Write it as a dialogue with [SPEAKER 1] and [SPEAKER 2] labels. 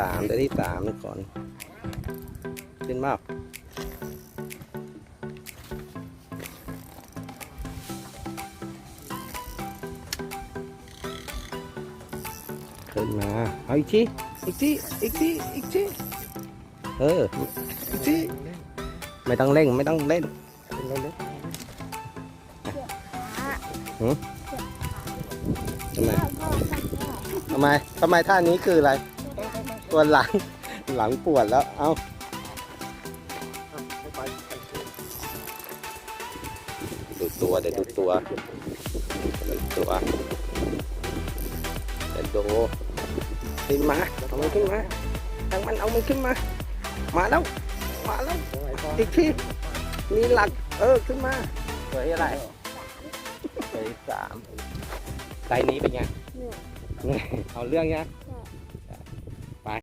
[SPEAKER 1] สามตัวที่สามทุกคนขึ้นมากขึ้นมาเอาอีกทีอีกทีอีกทีอีกทีเอออีกทีไม่ต้องเร่งไม่ต้องเล่นเล่นเลยทำไมทำไมทำไมท่านี้คืออะไร ตัวหลังหลังปวดแล้วเอาดูตัวเดี๋ยวดูตัวดูตัวเดี๋ยวดูขึ้นมาเอามันขึ้นมาทางมันเอามันขึ้นมา มาแล้วมาแล้วอีกทีมีหลักเออขึ้นมาสวยอะไรสวยสามไซนี้เป็นไงเอาเรื่องยัง